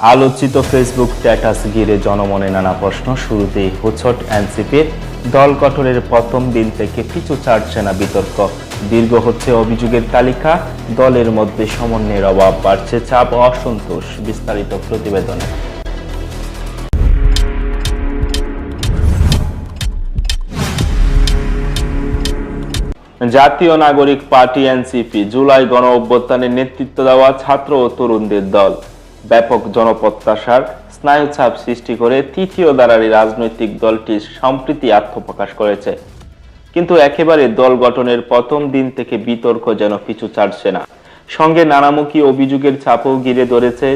আলোচিত Facebook status ঘিরে জনমনে নানা প্রশ্ন। শুরুতেই হোছট এনসিপির দল গঠনের প্রথম দিন থেকে পিছু ছাড়ছে না বিতর্ক। দীর্ঘ হচ্ছে অভিযোগের তালিকা, দলের মধ্যে সমন্বয়ের অভাব বাড়ছে, চাপ অসন্তোষ বিস্তারিত প্রতিবেদনে। জাতীয় নাগরিক পার্টি এনসিপি, জুলাই গণ অভ্যুত্থানের নেতৃত্ব দেওয়া ছাত্র ও তরুণদের দল। ব্যাপক জনপ্রত্যাশার স্নায়ুচাপ সৃষ্টি করে তৃতীয় দ্বারারি রাজনৈতিক দলটি সম্প্রীতি আত্মপ্রকাশ করেছে। কিন্তু একেবারে দল গঠনের প্রথম দিন থেকে বিতর্ক যেন পিছু ছাড়ছে না। সঙ্গে নানামুখী অভিযোগের চাপও ঘিরে ধরেছে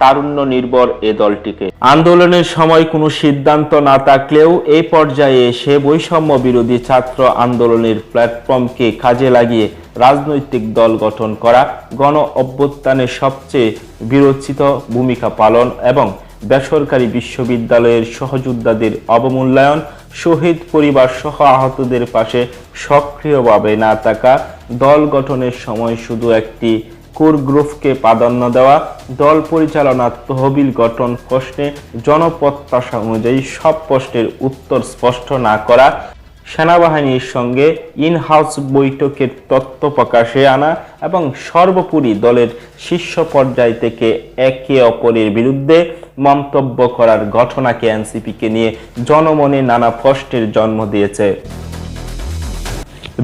তারুণ্য নির্ভর এ দলটিকে। আন্দোলনের সময় কোনো সিদ্ধান্ত না থাকলেও এই পর্যায়ে এসে বৈষম্য বিরোধী ছাত্র আন্দোলনের প্ল্যাটফর্মকে কাজে লাগিয়ে রাজনৈতিক দল গঠন করা গণ অভ্যুত্থানের সবচেয়ে বিরোচিত ভূমিকা পালন এবং বেসরকারি বিশ্ববিদ্যালয়ের সহযোদ্ধাদের অবমূল্যায়ন, শহীদ পরিবার সহ আহতদের পাশে সক্রিয়ভাবে না থাকা, দল গঠনের সময় শুধু একটি কোর গ্রুপকে প্রাধান্য দেওয়া, দল পরিচালনা তহবিল গঠন প্রশ্নে জনপ্রত্যাশা অনুযায়ী সব প্রশ্নের উত্তর স্পষ্ট না করা সেনাবাহিনীর সঙ্গে ইন হাউস বৈঠকের তথ্য প্রকাশে আনা এবং সর্বোপরি দলের শীর্ষ পর্যায় থেকে একে অপরের বিরুদ্ধে মন্তব্য করার ঘটনাকে এনসিপিকে নিয়ে জনমনে নানা প্রশ্নের জন্ম দিয়েছে।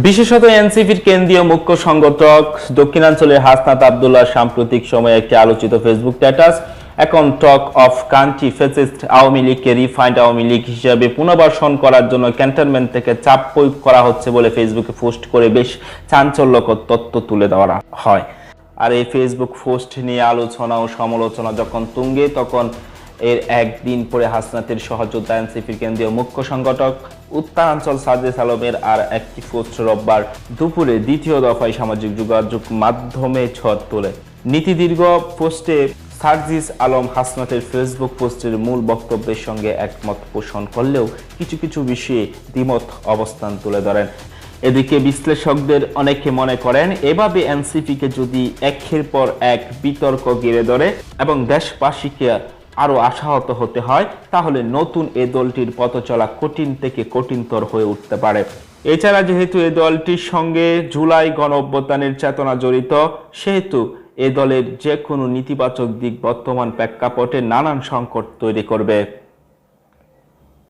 বিশেষত এনসিপির কেন্দ্রীয় মুখ্য সংগঠক দক্ষিণাঞ্চলের হাসনাত আবদুল্লাহ সাম্প্রতিক সময়ে একটি আলোচিত ফেসবুক স্ট্যাটাস এখন talk of country fascist Awami লীগকে রিফাইন্ড আওয়ামী লীগ হিসেবে পুনর্বাসন করার জন্য ক্যান্টনমেন্ট থেকে চাপ প্রয়োগ করা হচ্ছে বলে ফেসবুকে পোস্ট করে বেশ চাঞ্চল্যকর তথ্য তুলে দেওয়া হয়। আর এই ফেসবুক পোস্ট নিয়ে আলোচনা ও সমালোচনা যখন তুঙ্গে, তখন এর একদিন পরে হাসনাতের সহযোদ্ধা এনসিপির কেন্দ্রীয় মুখ্য সংগঠক উত্তরাঞ্চল সাজেস আলমের আর একটি পোস্ট রোববার দুপুরে দ্বিতীয় দফায় সামাজিক যোগাযোগ মাধ্যমে ঝড় তোলে। নীতি দীর্ঘ পোস্টে সার্জিস আলম হাসনাতের ফেসবুক পোস্টের মূল বক্তব্যের সঙ্গে একমত পোষণ করলেও কিছু কিছু বিষয়ে দ্বিমত অবস্থান তুলে ধরেন। এদিকে বিশ্লেষকদের অনেকে মনে করেন, এভাবে এনসিপিকে যদি একের পর এক বিতর্ক ঘিরে ধরে এবং দেশবাসীকে আরও আশাহত হতে হয়, তাহলে নতুন এ দলটির পথ চলা কঠিন থেকে কঠিনতর হয়ে উঠতে পারে। এছাড়া যেহেতু এ দলটির সঙ্গে জুলাই গণ অভ্যুত্থানের চেতনা জড়িত, সেহেতু এ দলের যে কোনো নেতিবাচক দিক বর্তমান প্রেক্ষাপটে নানান সংকট তৈরি করবে।